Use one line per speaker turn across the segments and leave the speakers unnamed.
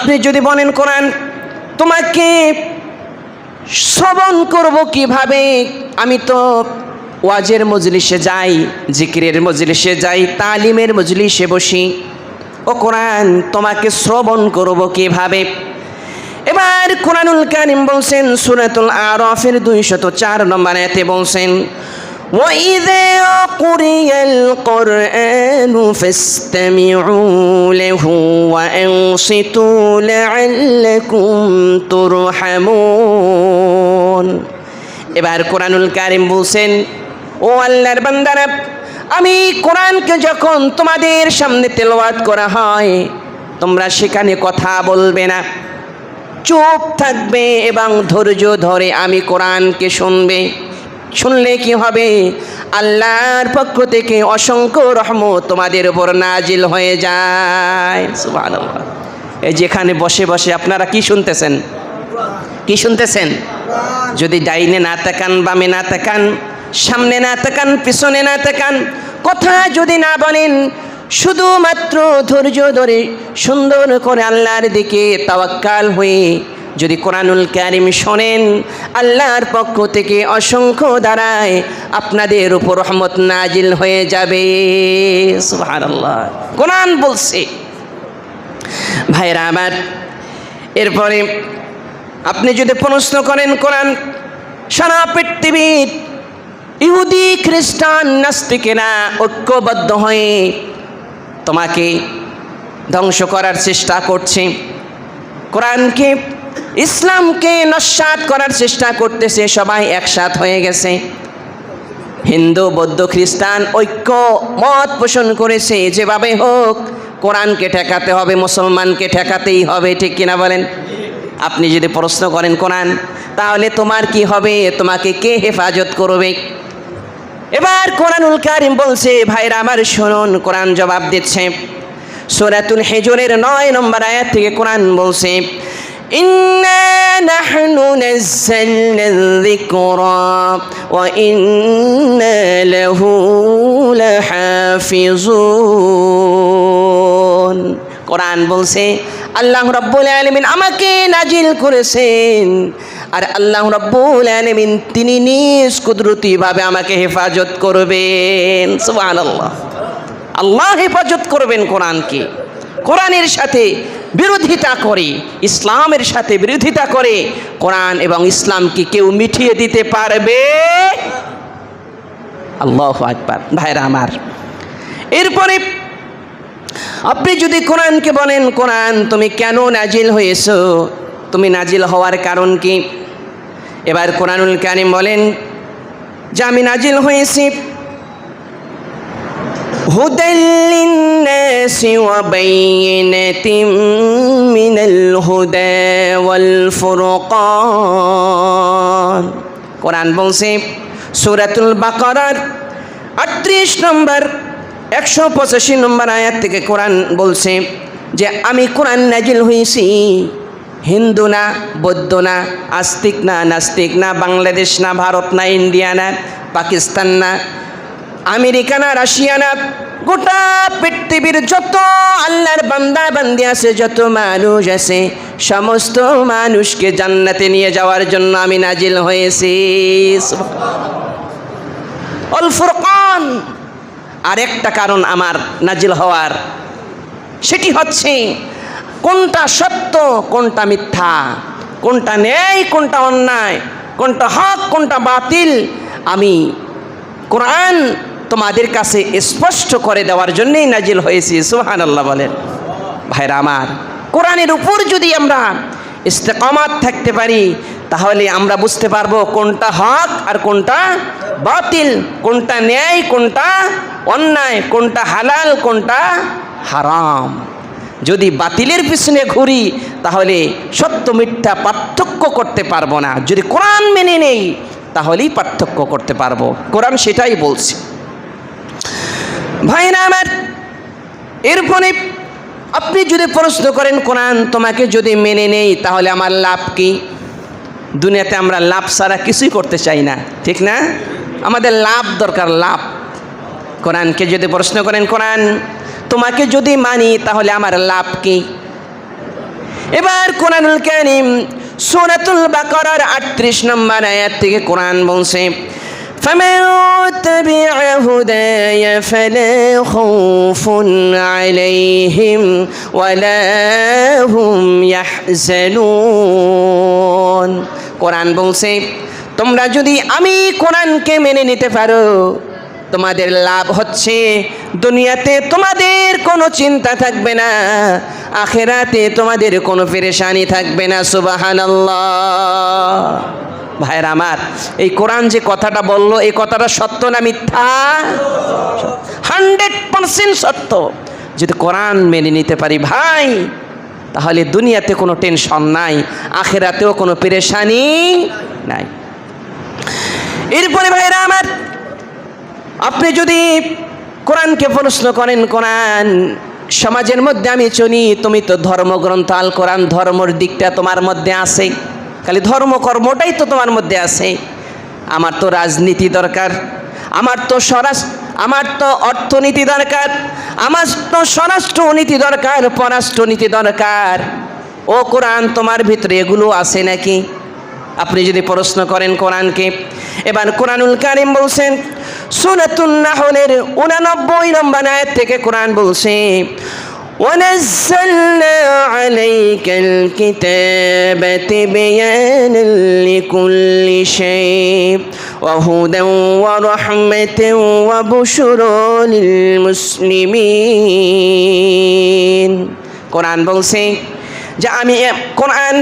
আপনি যদি বলেন, কোরআন, তোমাকে শ্রবণ করব কীভাবে? আমি তো ওয়াজের মজলিসে যাই, জিকিরের মজলিসে যাই, তালিমের মজলিসে বসি। ও কোরআন, তোমাকে শ্রবণ করব কীভাবে? এবার কোরআনুল কারিম বলছেন, সুরাতুল আরফের দুইশত চার নম্বর এতে বলছেন وإذا قرئ القرآن فاستمعوا له وأنصتوا لعلكم ترحمون এবার কোরআনুল কারিম বলছেন ও আল্লাহর বান্দারা আমি কোরআনকে যখন তোমাদের সামনে তেলাওয়াত করা হয় তোমরা সেখানে কথা বলবে না চুপ থাকবে এবং ধৈর্য ধরে আমি কোরআনকে শুনবে শুনলে কি হবে? আল্লাহর পক্ষ থেকে অসংখ্য রহমত তোমাদের উপর নাজিল হয়ে যায়। এই যেখানে বসে বসে আপনারা কি শুনতেছেন? কি শুনতেছেন? যদি ডাইনে না তাকান, বামে না তাকান, সামনে না তাকান, পিছনে না তাকান, কথা যদি না বলেন, শুধুমাত্র ধৈর্য ধরে সুন্দর করে আল্লাহর দিকে তাওয়াক্কাল হয়ে যদি কোরআনুল ক্যারিম শোনেন, আল্লাহর পক্ষ থেকে অসংখ্য দ্বারায় আপনাদের উপর রহমত নাজিল হয়ে যাবে। কোরআন বলছে, ভাইরা আমার, এরপরে আপনি যদি প্রশ্ন করেন কোরআন, সারা পৃথিবীর ইহুদি, খ্রিস্টান, নাস্তিকেরা ঐক্যবদ্ধ হয়ে তোমাকে ধ্বংস করার চেষ্টা করছে। কোরআনকে ইসলামকে নস্বাত করার চেষ্টা করতেছে, সবাই একসাথ হয়ে গেছে। হিন্দু, বৌদ্ধ, খ্রিস্টান ঐক্য, মত পোষণ করেছে, যেভাবে হোক, কোরআনকে ঠেকাতে হবে, মুসলমানকে ঠেকাতেই হবে, ঠিক কিনা বলেন? আপনি যদি প্রশ্ন করেন কোরআন, তাহলে তোমার কি হবে? তোমাকে কে হেফাজত করবে? এবার কোরআনুল কারিম বলছে, ভাইরা আমার শুনুন। কোরআন জবাব দিচ্ছে। সুরাতুল হেজরের নয় নম্বর আয়াত থেকে কোরআন বলছে إنا نحن نزلنا الذكر وإنا له لحافظون কোরআন বলছে আল্লাহ রব্বুল আলমিন আমাকে নাজিল করেছেন আর আল্লাহ রব্বুল আলমিন তিনি নিজ কুদরতিভাবে আমাকে হেফাজত করবেন সুবাহ আল্লাহ আল্লাহ হেফাজত করবেন কোরআনকে কোরআনের সাথে বিরোধিতা করে, ইসলামের সাথে বিরোধিতা করে, কোরআন এবং ইসলামকে কেউ মিঠিয়ে দিতে পারবে? আল্লাহ আকবার, ভাইরা আমার। এরপরে আপনি যদি কোরআনকে বলেন, কোরআন, তুমি কেন নাজিল হয়েছো? তুমি নাজিল হওয়ার কারণ কি? এবার কোরআনুল কারিম বলেন, যে আমি নাজিল হয়েছি هدى للناس وبينة من الهدى والفرقان কোরআন বলছে সুরাতুল বাকারার আটত্রিশ নম্বর একশো পঁচাশি নম্বর আয়াত থেকে কোরআন বলছে যে আমি কোরআন নাজিল হয়েছি হিন্দু না বৌদ্ধ না আস্তিক না নাস্তিক না বাংলাদেশ না ভারত না ইন্ডিয়া না পাকিস্তান না আমেরিকা না রাশিয়া না গোটা পৃথিবীর যত আল্লাহর বান্দা বান্দি আছে, যত মানুষ আছে, সমস্ত মানুষকে জান্নাতে নিয়ে যাওয়ার জন্য আমি নাজিল হয়েছি। Al Furqan. আরেকটা কারণ আমার নাজিল হওয়ার, সেটি হচ্ছে কোনটা সত্য, কোনটা মিথ্যা, কোনটা ন্যায়, কোনটা অন্যায়, কোনটা হক, কোনটা বাতিল, আমি কোরআন তোমাদের কাছে স্পষ্ট করে দেওয়ার জন্যই নাজিল হয়েছি সুহান আল্লাহ বলেন। ভাইরা আমার, কোরআনের উপর যদি আমরা ইস্তেকামাত থাকতে পারি, তাহলে আমরা বুঝতে পারব কোনটা হক আর কোনটা বাতিল, কোনটা ন্যায়, কোনটা অন্যায়, কোনটা হালাল, কোনটা হারাম। যদি বাতিলের পিছনে ঘুরি, তাহলে সত্য মিথ্যা পার্থক্য করতে পারব না। যদি কোরআন মেনে নেই, তাহলেই পার্থক্য করতে পারব। কোরআন সেটাই বলছে। ভাইরা আমার, এরপরে আপনি যদি প্রশ্ন করেন, কোরআন তোমাকে যদি মেনে নেই, তাহলে আমার লাভ কি? দুনিয়াতে আমরা লাভ ছাড়া কিছুই করতে চাই না, ঠিক না? আমাদের লাভ দরকার, লাভ। কোরআনকে যদি প্রশ্ন করেন, কোরআন তোমাকে যদি মানি, তাহলে আমার লাভ কি? এবার কোরআনুল কারিম সূরাতুল বাকারার 38 নম্বর আয়াত থেকে কোরআন বলছে فمن تبع هداي فلا خوف عليهم ولا هم يحزنون কোরআন বলছে তোমরা যদি আমি কোরআনকে মেনে নিতে পারো তোমাদের লাভ হচ্ছে দুনিয়াতে তোমাদের কোনো চিন্তা থাকবে না আখেরাতে তোমাদের কোনো পেরেশানি থাকবে না সুবাহানাল্লাহ ভাইয়ের আমার, এই কোরআন যে কথাটা বলল, এই কথাটা সত্য না মিথ্যা? হান্ড্রেড পার্সেন্ট সত্য। যদি কোরআন মেনে নিতে পারি ভাই, তাহলে দুনিয়াতে কোনো টেনশন নাই, আখেরাতেও কোনো পেরেশানি নাই। এরপরে ভাইরা আমার, আপনি যদি কোরআনকে প্রশ্ন করেন, কোরআন সমাজের মধ্যে আমি চলি, তুমি তো ধর্মগ্রন্থ, আল কোরআন ধর্মর দিকটা তোমার মধ্যে আছে। খালি ধর্মকর্মটাই তো তোমার মধ্যে আছে। আমার তো রাজনীতি দরকার, আমার তো স্বরাষ্ট্র, আমার তো অর্থনীতি দরকার, আমার তো স্বরাষ্ট্র নীতি দরকার পররাষ্ট্র নীতি দরকার। ও কোরআন তোমার ভিতরে এগুলো আছে নাকি? আপনি যদি প্রশ্ন করেন কোরআনকে। এবার কোরআনুল কারিম বলছেন সুনাতুন নাহলের উনানব্বই নম্বর আয়াত থেকে কোরআন বলছে ونزلنا عليك الكتاب تبيانا لكل شيء وهدى ورحمة وبشرى للمسلمين কোরআন বলছে যে আমি এ- কোরআন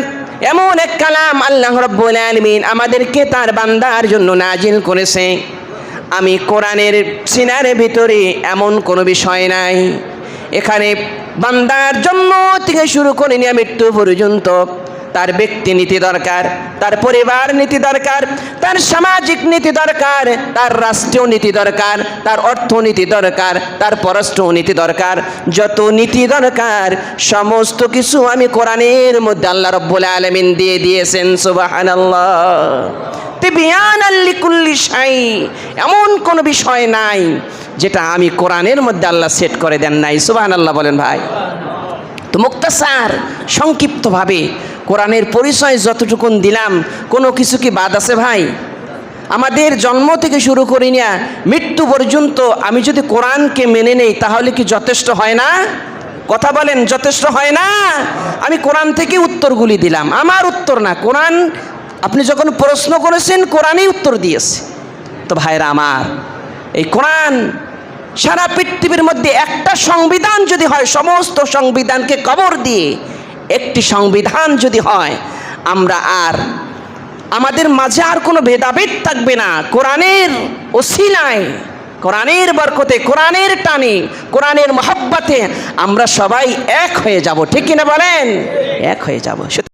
এমন এক কালাম আল্লাহ রব্বুল আলমিন আমাদেরকে তার বান্দার জন্য নাজিল করেছে আমি কোরআনের সিনার ভিতরে এমন কোনো বিষয় নাই এখানে বান্দার জন্ম থেকে শুরু করে নিয়ে মৃত্যু পর্যন্ত তার ব্যক্তি নীতি দরকার, তার পরিবার নীতি দরকার, তার সামাজিক নীতি দরকার, তার রাষ্ট্রীয় নীতি দরকার, তার অর্থনীতি দরকার, তার পররাষ্ট্র নীতি দরকার। যত নীতি দরকার, সমস্ত কিছু আমি কোরআনের মধ্যে আল্লাহ রব্বুল আলমিন দিয়ে দিয়েছেন, সুবাহানাল্লাহ। এমন কোনো বিষয় নাই যেটা আমি কোরআনের মধ্যে আল্লাহ সেট করে দেন নাই। সুবাহান আল্লাহ বলেন ভাই। তো মুক্তাসার সংক্ষিপ্তভাবে কোরআনের পরিচয় যতটুকুন দিলাম, কোনো কিছু কি বাদ আছে ভাই? আমাদের জন্ম থেকে শুরু করি না মৃত্যু পর্যন্ত আমি যদি কোরআনকে মেনে নেই, তাহলে কি যথেষ্ট হয় না? কথা বলেন, যথেষ্ট হয় না? আমি কোরআন থেকে উত্তরগুলি দিলাম। আমার উত্তর না, কোরআন, আপনি যখন প্রশ্ন করেছেন, কোরআনই উত্তর দিয়েছে। তো ভাইরা আমার, এই কোরআন সারা পৃথিবীর মধ্যে একটা সংবিধান যদি হয়, সমস্ত সংবিধানকে কবর দিয়ে একটি সংবিধান যদি হয়, আমরা আর আমাদের মাঝে আর কোনো ভেদাভেদ থাকবে না। কোরআনের ওসিলায়, কোরআনের বরকতে, কোরআনের টানে, কোরআনের মহাব্বাতে আমরা সবাই এক হয়ে যাব। ঠিক কিনা বলেন? এক হয়ে যাব।